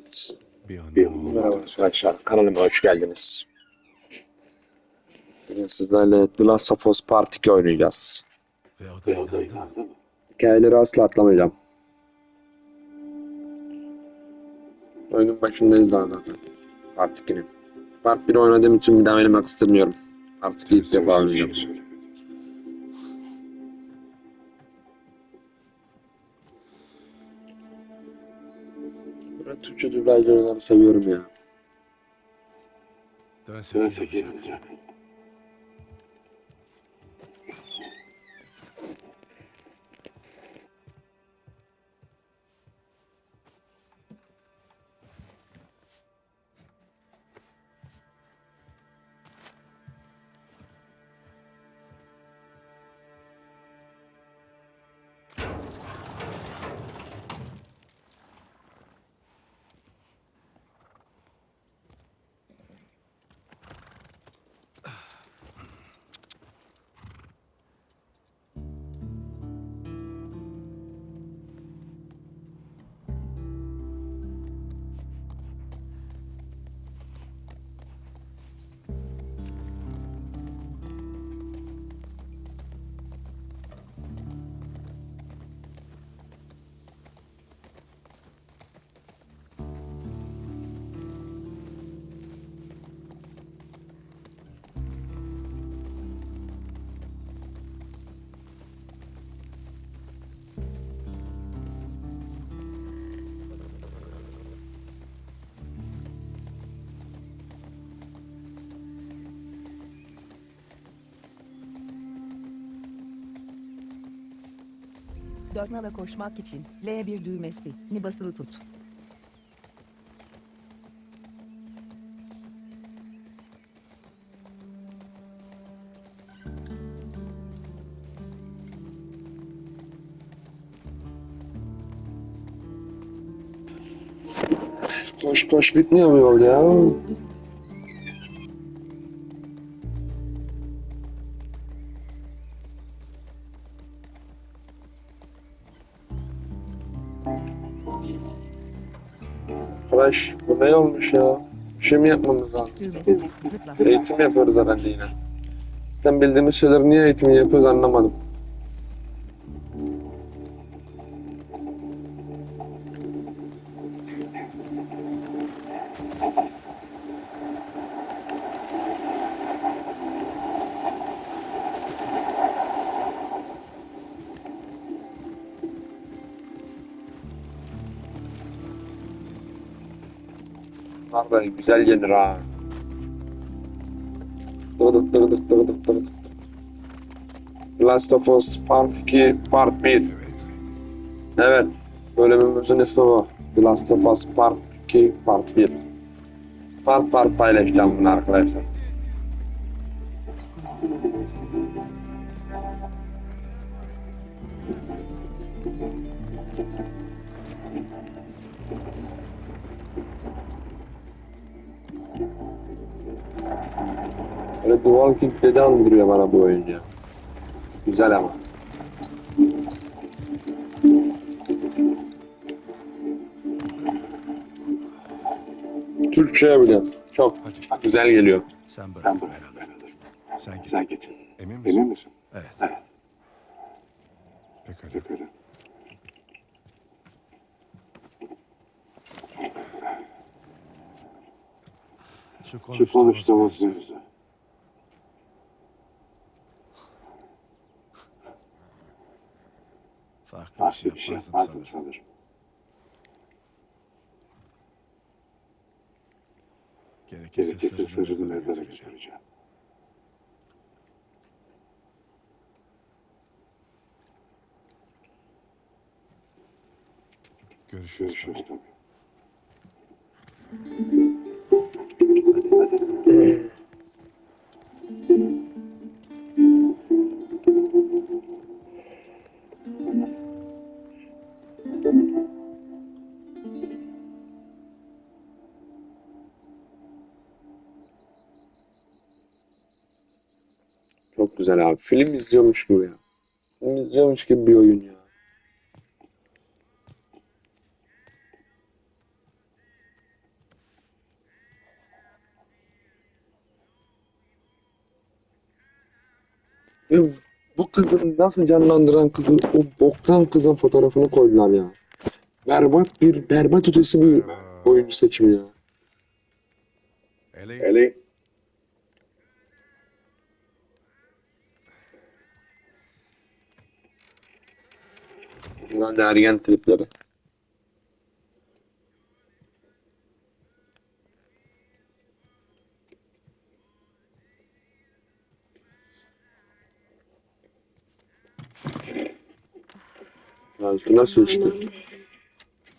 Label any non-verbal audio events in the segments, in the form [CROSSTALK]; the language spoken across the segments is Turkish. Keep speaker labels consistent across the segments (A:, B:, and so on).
A: Evet.
B: Bir an
A: Merhaba arkadaşlar. Kanalıma hoş geldiniz. Bugün sizlerle The Last of Us Part 2 oynayacağız.
B: Ve o da inandı mı?
A: Hikayeleri asla atlamayacağım. Oyunun başındayız daha zaten. Part 2'nin. Part 1'i oynadığım için bir daha oynamak istemiyorum. Part 2'yi ilk defa oynayacağım. Dublajlı oyunları seviyorum ya.
B: Dönsek iyi olacak.
C: Dört nala koşmak için L1 düğmesi ni basılı tut.
A: Koş koş bitmiyor mu yol ya? Flash bu ne olmuş ya? Bir şey mi yapmamız lazım? Eğitim yapıyoruz herhalde yine. Sen bildiğimiz şeyleri niye eğitim yapıyoruz anlamadım. Bunlar da güzel gelir ha. Dıgıdık dıgıdık dıgıdık dıgıdık. Last of Us Part 2 Part 1 Evet bölümümüzün ismi bu The Last of Us Part 2 Part 1 Part part paylaşacağım bunu arkadaşlar Böyle The Walking Dead'i andırıyor bana bu oyun ya. Güzel ama. Türkçe bile çok
B: Hadi
A: güzel geliyor.
B: sen bırak ben alırım. Sen git. Sen git. Emin misin?
D: Emin misin?
B: Evet. Pekala.
D: Pekala.
B: Şu
D: Şu
B: konuştuğumuz mevzu. Farklı
D: Farklı
B: şey
D: bir şey
B: yapmazdım sanırım.
D: sanırım.
B: Gerekirse
D: Gerekirse
B: sırrını mezara götüreceğim. Görüşürüz.
D: Görüşürüz tabii.
A: Çok güzel abi. Film izliyormuş gibi ya. Film izliyormuş gibi bir oyun ya. Ve bu kızın nasıl canlandıran kızın o boktan kızın fotoğrafını koydular ya. Berbat bir berbat ötesi bir oyuncu seçimi ya.
B: Ellie,
D: Ellie,
A: Herhalde ergen tripleri. Şu nasıl işte?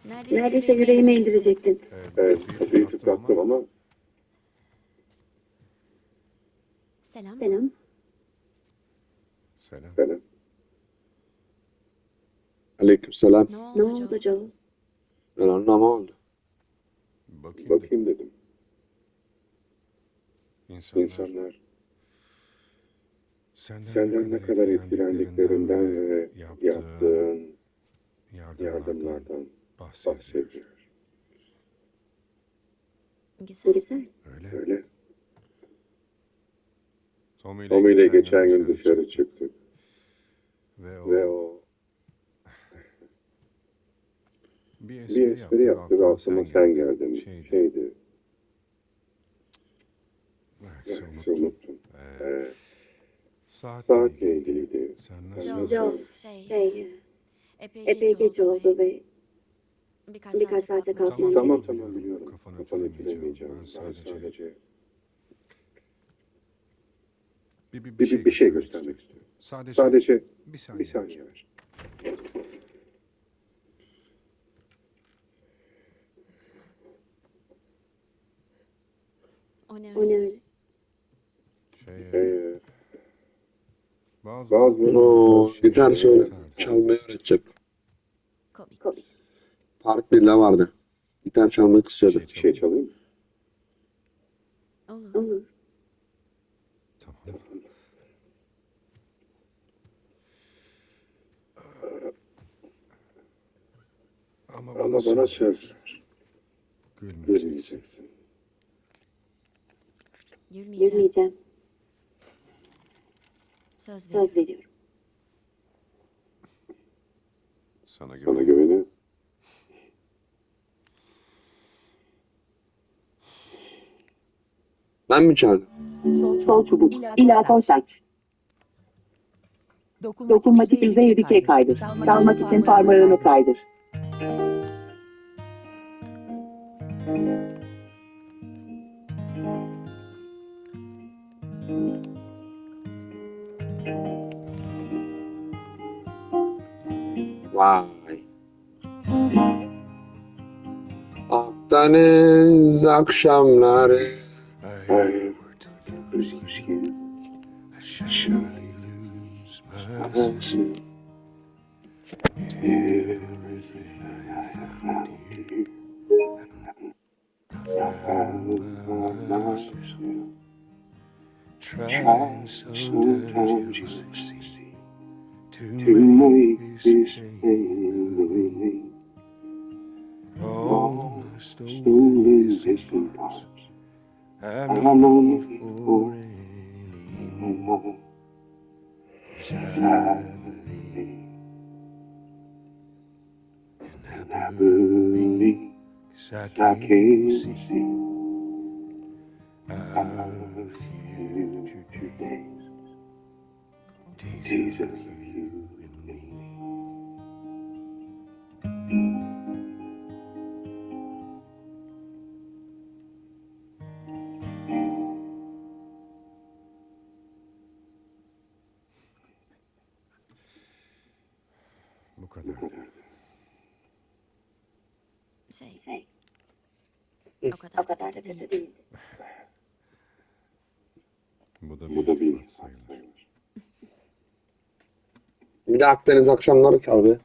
E: Neredeyse,
F: Neredeyse yüreğime indirecektin.
D: evet, kapıyı tıklattım ama
E: Selam.
F: Selam.
B: selam.
D: selam.
A: Aleykümselam.
E: Ne oldu,
F: Ne
E: Joe?
F: oldu Joe?
A: Ben anlamam oldu.
B: Bakayım,
D: Bakayım dedim.
B: İnsanlar,
D: İnsanlar
B: senden,
D: senden ne kadar etkilendiklerinden ve
B: yaptığın
D: yaptığın
B: yardımlardan
D: yardımlardan
B: bahsediyor.
D: bahsediyor.
E: Güzel.
F: Güzel.
B: Öyle.
D: Öyle.
B: Tommy ile
D: Tommy ile geçen gün dışarı çıktık
B: Ve o,
D: ve o
B: bir
D: bir espri yaptı ve aklıma sen geldin.
B: Şeydi.
D: Şeydi.
B: Neyse unuttum.
D: unuttum.
B: Ee,
D: Ee,
B: saatle ilgiliydi.
D: ilgiliydi.
B: Sen nasıl?
F: Joe,
E: Şey,
F: Şey,
E: epey,
F: epey geç oldu ve
E: birkaç,
F: birkaç saate
E: kalkmam.
D: Tamam tamam biliyorum.
B: Ütülemeyeceğim.
D: ütülemeyeceğim.
B: Ben
D: Ben
B: sadece-
D: sadece
B: Bir, bir,
D: bir, bir, bir şey göstermek istiyorum.
B: Sadece,
D: Sadece
B: bir saniye.
D: bir saniye ver.
E: O ne
F: o
E: öyle?
F: ne öyle?
B: Şey,
D: Ee,
B: bazı,
D: bazı
A: Oo, gitar söyle. Çalmayı öğretecek. Park birle vardı. Gitar çalmak istiyordu.
B: Şey
D: bir şey çalayım mı?
E: Olur.
B: Tamam. Ama bana,
D: Ama bana
B: söz ver. Gülmeyeceksin.
E: Gülmeyeceğim.
F: Gülmeyeceğim.
E: Söz
F: Söz
E: veriyorum.
F: veriyorum.
B: Sana
D: güveniyorum.
A: Ben mi çaldım?
C: Sol
F: Sol çubuk.
C: Kol
F: kol saç. Dokunmatik yüzeye dikey kaydır. Çalmak için parmağını kaydır.
A: Vay. Akdeniz akşamları.
B: Trying sometimes you'll succeed to make this pain All my stolen
D: existing
B: parts, I'm not for anymore. As I believe, and
D: I believe,
B: I can't see our future days. Jesus. Kadar.
E: Şey,
F: Şey,
E: o kadar,
F: o kadar da
E: kötü.
B: Bu da
D: Bu da
B: bir
D: bir
B: iltifat sayılır.
A: Bir de Akdeniz akşamları be.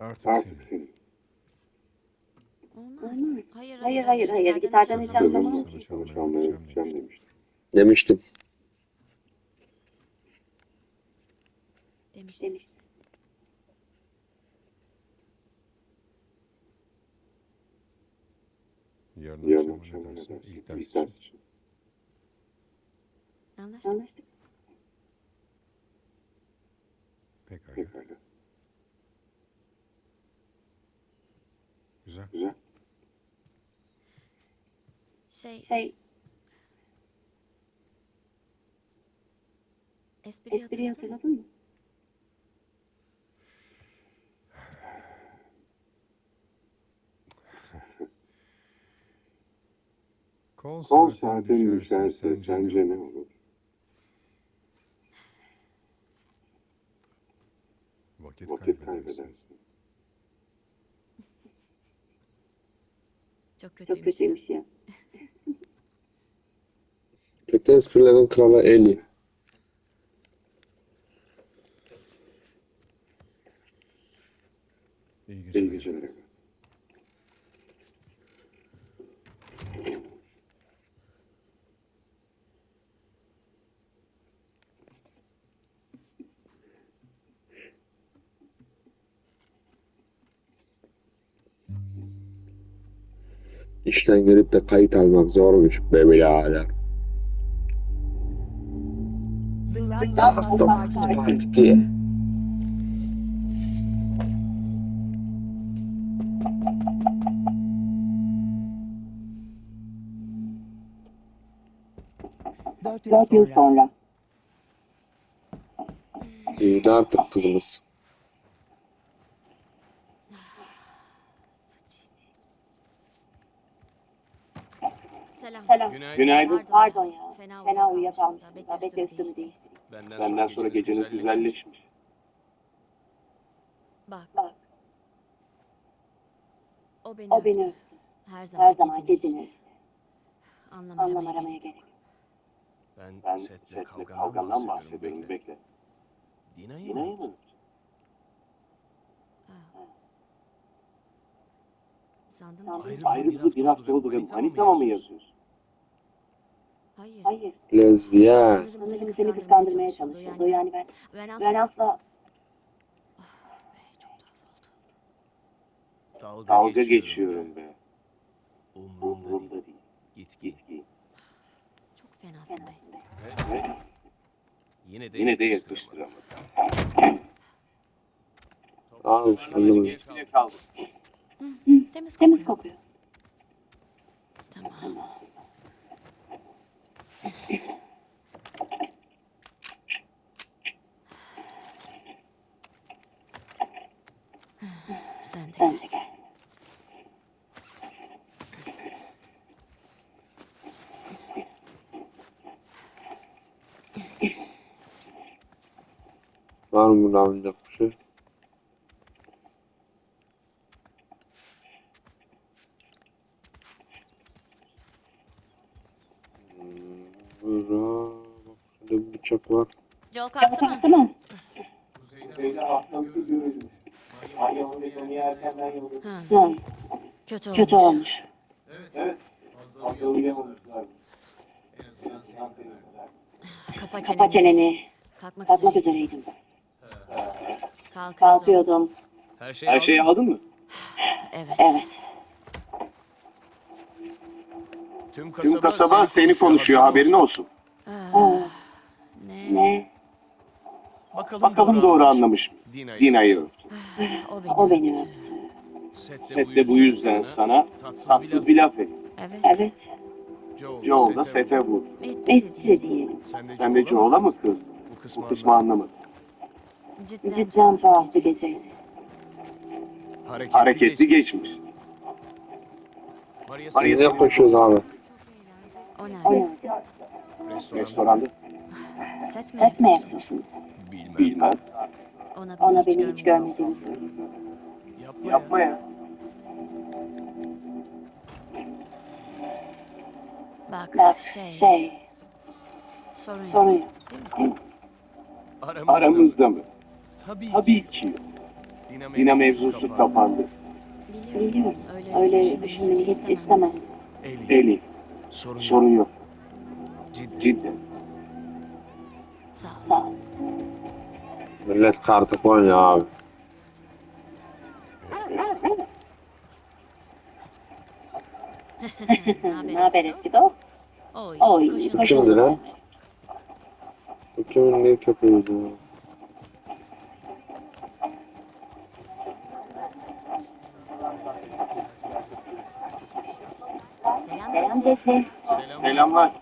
B: Artık,
D: Artık
B: senin.
E: Olmaz. Hayır,
F: Hayır, hayır, hayır. Gitardan hiç anlamam.
D: Sana. Demiştim.
A: Demiştim.
F: Demiş.
B: Yarın
D: Yarın
B: akşam ne dersin? İlk ders
D: İlk
B: için.
D: ders için.
E: Anlaştık.
F: Anlaştık.
B: Pekala.
D: Pekala.
B: Güzel.
D: Güzel.
E: Şey,
F: Şey,
E: espri
F: espriyi
E: hatırladın mı?
F: hatırladın mı?
B: Kol
D: Kol
B: saatin düşerse sence ne
D: olur?
B: Vakit,
D: Vakit
B: kaybedersin.
E: Çok kötüymüş.
F: Çok kötüymüş ya. [LAUGHS]
A: Kötü esprilerin kralı Eli.
B: İyi
D: İyi
B: geceler.
A: İşten gelip de kayıt almak zormuş be birader.
C: The Last
A: Last
C: of
A: of
C: Us
A: Us
C: Part
A: Part 2.
C: Dört yıl
F: 4 yıl
C: sonra.
F: sonra.
A: Büyüdü artık kızımız.
E: Selam.
F: Selam.
D: Günaydın.
F: Pardon ya.
E: Fena,
F: Fena
E: uyuyakalmışım.
F: Bekle üstümü değiştireyim.
D: Benden sonra geceniz güzelleşmiş.
E: Bak,
F: Bak,
E: o beni,
F: o beni
E: öptü. Her zaman,
F: Her zaman gecini
E: işte. Anlam,
F: anlam
E: aramaya gerek.
G: Ben,
D: Ben
G: setle,
D: setle
G: kavgamdan,
D: kavgamdan
G: bahsediyorum. Bekle.
D: Bekle.
G: Dina'yı
D: Yine
G: mı?
D: mı?
E: Sandım ki
G: Ayrı-
D: Ayrılığı bir hafta oldu ve manita mı yazıyorsun?
E: Hayır.
F: Hayır.
A: Lezbiyen.
E: Sanırım
F: seni kıskandırmaya çalışıyordu. Yani ben,
E: ben asla...
F: ben asla
E: Be.
G: Dalga,
D: Dalga
G: geçiyorum.
D: geçiyorum be.
G: Umrumda
D: Umurumda
G: değil. Git git.
E: Çok fenasın be.
D: Ve
G: Yine de,
D: Yine de
G: yakıştıramadım.
A: Abi anlamadım.
E: Temiz kokuyor.
F: temiz kokuyor.
E: Tamam. Sen de
F: Sen
E: gel.
F: de gel.
A: Var mı burada alınacak bir şey? Bura, bak şurada bir bıçak var.
E: Joel kalktı mı?
F: Tamam.
E: Ha,
F: Ha,
E: kötü,
F: kötü
E: olmuş.
F: olmuş.
E: Kapa
F: Kapa
E: çeneni. Kalkmak,
F: Kalkmak
E: üzereyim.
F: üzereydim.
E: Kalkıyordum.
F: Kalkıyordum.
G: Her şeyi,
D: Her şeyi aldın mı? [SIGHS]
E: Evet.
F: Evet.
G: Tüm kasaba,
D: Tüm kasaba seni konuşuyor haberin olsun.
E: Ah,
F: Aa,
E: ne?
F: ne?
G: Bakalım,
D: Bakalım doğru anlamış mı?
G: Dina'yı.
D: Öptü.
E: O beni.
F: O beni
E: öptü.
G: Sette,
D: Sette bu yüzden sana
G: tatsız, bir
D: laf etti.
E: Evet.
F: Evet.
G: Joel,
D: da
G: sete
D: vurdu.
E: Etti, diyelim.
F: diyelim.
G: Sen de,
D: Sen de Joel'a mı kızdın?
G: Bu kısmı,
D: Bu kısmı anlamadım.
E: Cidden,
F: Cidden bir geceydi.
G: Hareketli,
D: Hareketli
G: geç.
D: geçmiş.
G: Maria
D: Maria
G: seni
A: Ne koşuyoruz abi?
E: O nerede?
F: ne?
G: restoranda,
E: Set mi
F: Set mi
E: yapıyorsun?
F: yapıyorsun?
G: bilmem.
D: bilmem.
E: Ona beni,
F: Ona
E: hiç,
F: beni hiç
E: görmediğini.
G: Yapma,
D: Yapma
G: ya.
D: ya.
E: Bak,
F: Bak
E: şey,
F: şey
E: sorun yok.
F: sorun yok.
G: Aramızda,
D: Aramızda mı?
G: Tabii,
D: Tabii ki.
G: Dina
D: Dina mevzusu kapandı.
E: Biliyorum.
F: Biliyorum.
E: Öyle,
F: Öyle
E: düşünmeni
F: düşünmeni
E: hiç istemem.
F: istemem.
G: Eli,
D: Eli
G: sorun,
D: sorun
G: yok.
D: yok.
G: Ciddi.
D: Cidden.
E: Sağ ol.
F: Sağ ol.
A: Millet kartı oynuyor abi. [LAUGHS]
E: ne haber?
F: Haber Eskido?
E: Oy,
F: Oy,
E: koşun.
A: Kimdi lan? Kimin ne köpeğiydi ya?
E: Selam
F: Selam.
D: Selamlar.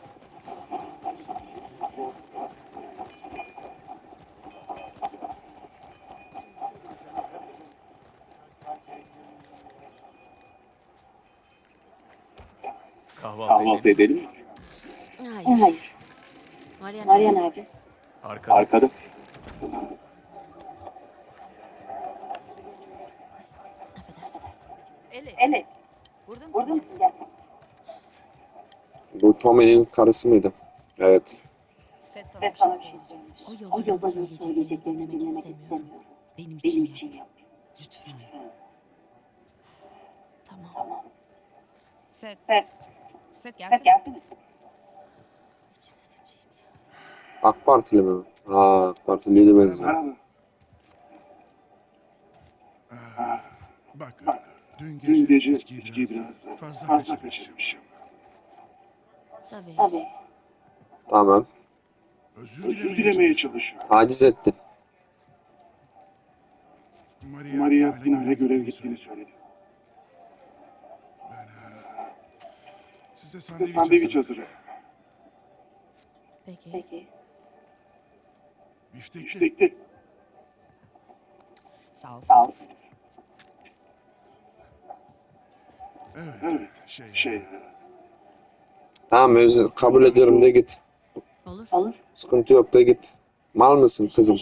G: Kahvaltı,
D: Kahvaltı
G: edelim.
D: edelim?
E: Hayır.
F: Hayır.
E: Maria
F: Maria
E: nerede?
F: nerede?
G: Arkada.
D: Arkada.
E: Affedersin. Burada mısın?
F: Burada mısın? Gel.
A: Bu Tommy'nin karısı mıydı? Evet.
F: Ve sana
E: şey
F: şey
E: söyleyecekmiş.
F: O yolda söyleyeceklerini dinlemek istemiyorum.
E: Benim
F: Benim
E: için yap. Lütfen. Tamam.
F: Tamam.
E: Set.
F: Set.
E: Set
F: Set
E: gelsene.
F: gelsene.
E: İçine sıçayım ya.
A: AK Partili mi? Ha AK Partiliydi benziyor.
D: Merhaba.
B: Bak, dün
D: Dün
B: gece,
D: gece
B: içkiyi biraz fazla
D: fazla
B: kaçırmışım.
D: kaçırmışım.
E: Tabii.
F: Tabii.
A: Tamam.
B: Özür
D: Özür
B: dilemeye
D: dilemeye
B: çalışıyorum.
D: çalışıyorum.
A: Taciz ettin.
B: Maria,
D: Maria
B: finale
D: görev
B: gittiğini
D: söyledi.
B: Size
D: Size
B: sandviç,
D: sandviç
B: hazırladım.
E: Peki.
F: Peki.
B: Biftekli.
D: Biftekli.
E: Sağ ol.
F: Sağ ol.
B: Evet,
D: Evet.
B: şey,
D: Şey,
A: Tamam özür kabul ediyorum de git.
E: Olur.
F: Olur.
A: Sıkıntı yok da git. Mal mısın kızım?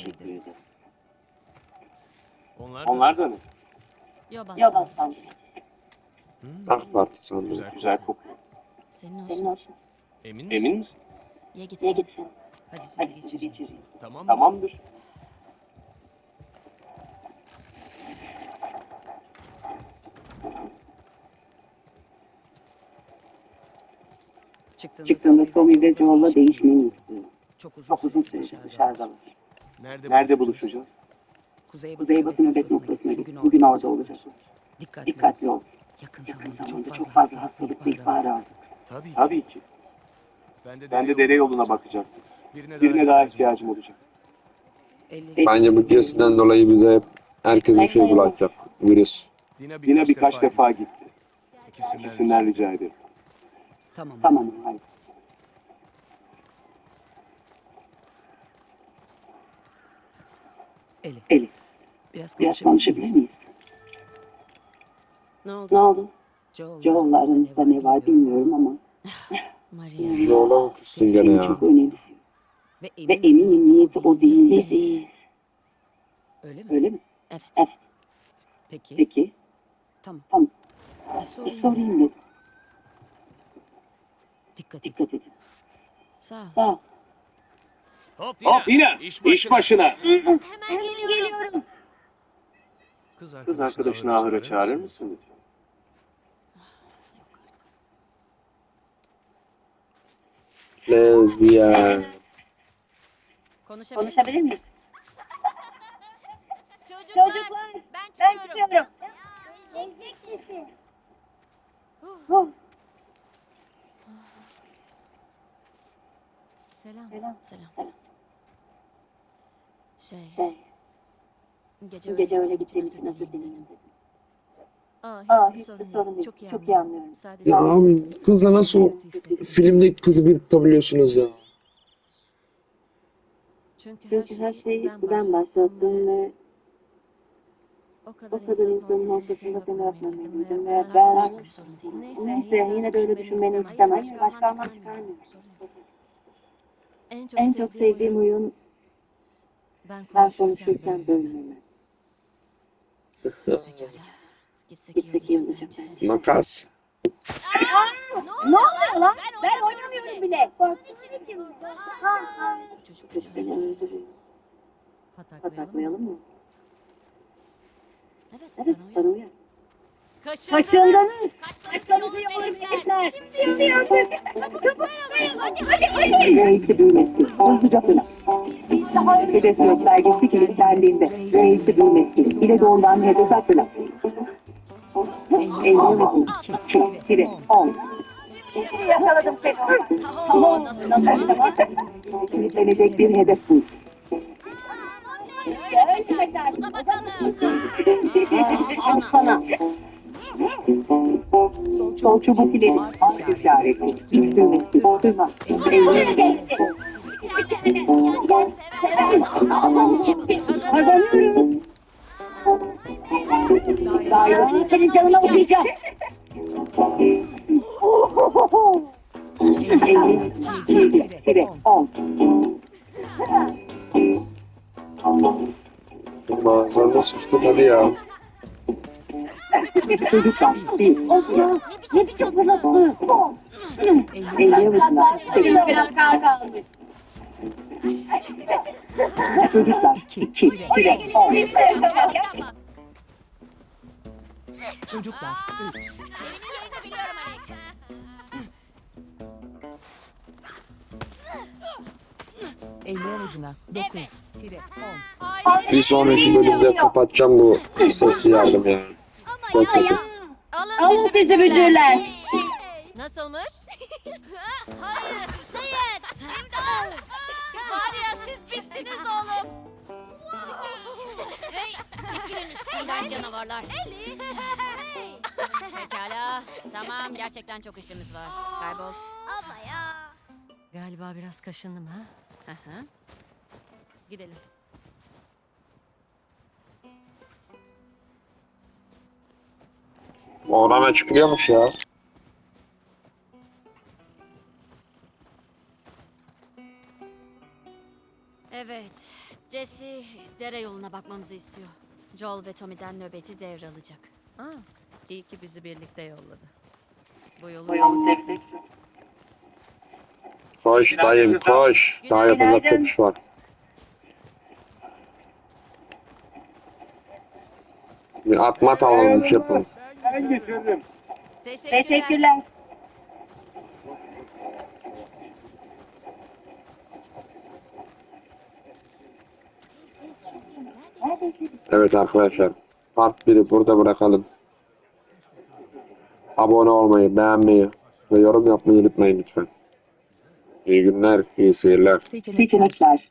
G: Onlar da.
D: onlar da ne?
E: Yo
F: Ya
E: bastım.
F: bastan.
G: Hmm,
A: AK Parti sandım.
G: Güzel.
D: Güzel kokuyor.
E: Senin
F: Senin
E: olsun.
F: olsun.
G: Emin misin?
D: Emin misin?
E: Ye
F: Niye
E: gitsin.
F: gitsin?
E: Hadi sizi
F: Hadi
E: geçireyim.
F: geçireyim.
G: Tamam mı?
D: Tamamdır.
E: Çıktığında,
F: Çıktığında Tommy ve Joel'la değişmeni istiyor.
E: Çok uzun,
F: Çok uzun
E: dışarıda.
F: dışarıdalar.
G: Nerede,
D: Nerede buluşacağız?
E: Kuzey
F: Kuzeybatı nöbet noktasına git. Bugün orada olacak.
E: Dikkatli,
F: Dikkatli ol.
E: Yakın,
F: Yakın
E: zamanda, çok fazla
F: hastalıkla ihbarı aldık.
G: Tabii ki.
D: Tabii ki.
G: Ben de,
D: Ben de dere yoluna bakacaktım.
G: Birine,
D: Birine daha ihtiyacım olacak.
A: Bence bu Jesse'den dolayı bize hep herkes bir şey bulaşacak. Virüs.
G: Dina birkaç,
D: Yine birkaç defa gitti.
G: İkisinden,
D: İkisinden rica ederim.
E: Tamam.
F: Tamam. Hayır.
E: Eli.
F: Eli.
E: Biraz
F: Biraz
E: konuşabilir
F: konuşabilir
E: miyiz?
F: miyiz?
E: Ne oldu?
F: Ne oldu?
E: Joel'la
F: aranızda ne var bilmiyorum ama [LAUGHS]
E: Maria.
A: Yola mı kızsın gene
F: seni
A: ya?
F: çok önemsiyor.
E: Ve
F: Ve eminim niyeti o değil değil.
E: Öyle mi?
F: Öyle mi?
E: Evet.
F: Evet.
E: Peki.
F: Peki.
E: Tamam.
F: Tamam.
E: Bir
F: Bir
E: sorayım
F: dedim.
E: Dikkat et.
F: Dikkat edin.
E: Sağ ol.
F: Sağ ol.
G: Hop Dina.
D: Hop yine
G: İş
D: iş
G: başına.
D: başına.
E: Hemen geliyorum.
G: Kız
D: Kız
G: arkadaşını,
D: arkadaşını ahıra çağırır mısın lütfen?
A: Lezbiyen.
E: Konuşabilir,
F: Konuşabilir miyiz?
E: Çocuklar, ben çıkıyorum.
F: Huh.
E: Selam.
F: Selam.
E: Selam.
F: Selam.
E: Şey,
F: Şey,
E: gece öyle,
F: gece öyle
E: gittiğim için özür dilerim dedim.
F: dedim.
E: Aa,
F: Aa,
E: hiçbir sorun,
F: sorun
E: değil.
F: değil.
E: Çok iyi
F: Çok iyi
E: anlıyorum.
F: anlıyorum.
E: Sadece
A: Ya abi kızla nasıl filmdeki kızı bir tutabiliyorsunuz ya?
E: Çünkü,
F: Çünkü her şeyi ben başlattım ve
E: o kadar,
F: o kadar insanın
E: ortasında
F: seni
E: öpmemeliydim
F: öpmemeliydim
E: ve ben. Neyse,
F: neyse yine de öyle düşünmeni istemem. Başka anlam çıkarmıyorum.
E: En çok,
F: En çok sevdiğim oyun
E: ben
F: ben
E: konuşurken
F: konuşurken
E: bölmeme. Gitsek,
F: Gitsek iyi olacak bence.
A: Makas.
F: Ne oluyor lan? Ben oynamıyorum bile.
E: Çocuk
F: Çocuk beni öldürüyor.
E: Pataklayalım.
F: Pataklayalım mı?
E: Evet,
F: Evet,
E: bana uyar.
F: Uyar.
E: Kaçırdınız.
F: Kaçırdınız. Şimdi Reisi büyümesi. Hızlıca fırlat. Hedef göstergesi kilitlendiğinde reisi büyümesi. İle doğumdan hedefe fırlat. 50 metre. Çek. Biri. 10. Yakaladım seni.
E: Tamam.
F: Kilitlenecek bir hedef bul.
E: Uza bakalım.
F: Al sana. Sol çubuk ile alt işareti. X düğmesi. Duyma. Eğilim. Kazanıyoruz. Daire senin canına okuyacağım. On.
A: Manzarada sustuk hadi ya.
F: Çocuklar, bir. Ne biçim fırlattı? Elliye vurdular. Biraz kar kalmış. Çocuklar, iki, bire, on.
C: Çocuklar 3. Eller ucuna 9. Tire 10.
A: Bir sonraki bölümde kapatacağım bu sesli yardım ya. Kötü.
E: Alın,
F: Alın sizi bücürler.
E: Nasılmış? [LAUGHS] Hayır, değil. İmdat. Var ya siz bittiniz oğlum. hey, çekilin üstünden canavarlar. Eli. Pekala, tamam gerçekten çok işimiz var. Kaybol.
H: Ama ya.
E: Galiba biraz kaşındım ha. Hı hı. Gidelim.
A: Orana çıkıyormuş ya.
E: Evet, Jesse dere yoluna bakmamızı istiyor. Joel ve Tommy'den nöbeti devralacak.
I: Aa, iyi ki bizi birlikte yolladı. Bu yolu
A: Koş dayım koş. Daha yapacak çok iş var. Bir atma alalım bir şey yapalım.
D: Ben getirdim.
E: Teşekkürler.
F: Teşekkürler.
A: Evet arkadaşlar. Part 1'i burada bırakalım. Abone olmayı, beğenmeyi ve yorum yapmayı unutmayın lütfen. İyi günler, iyi seyirler.
C: Seçenekler.
F: Seçenekler.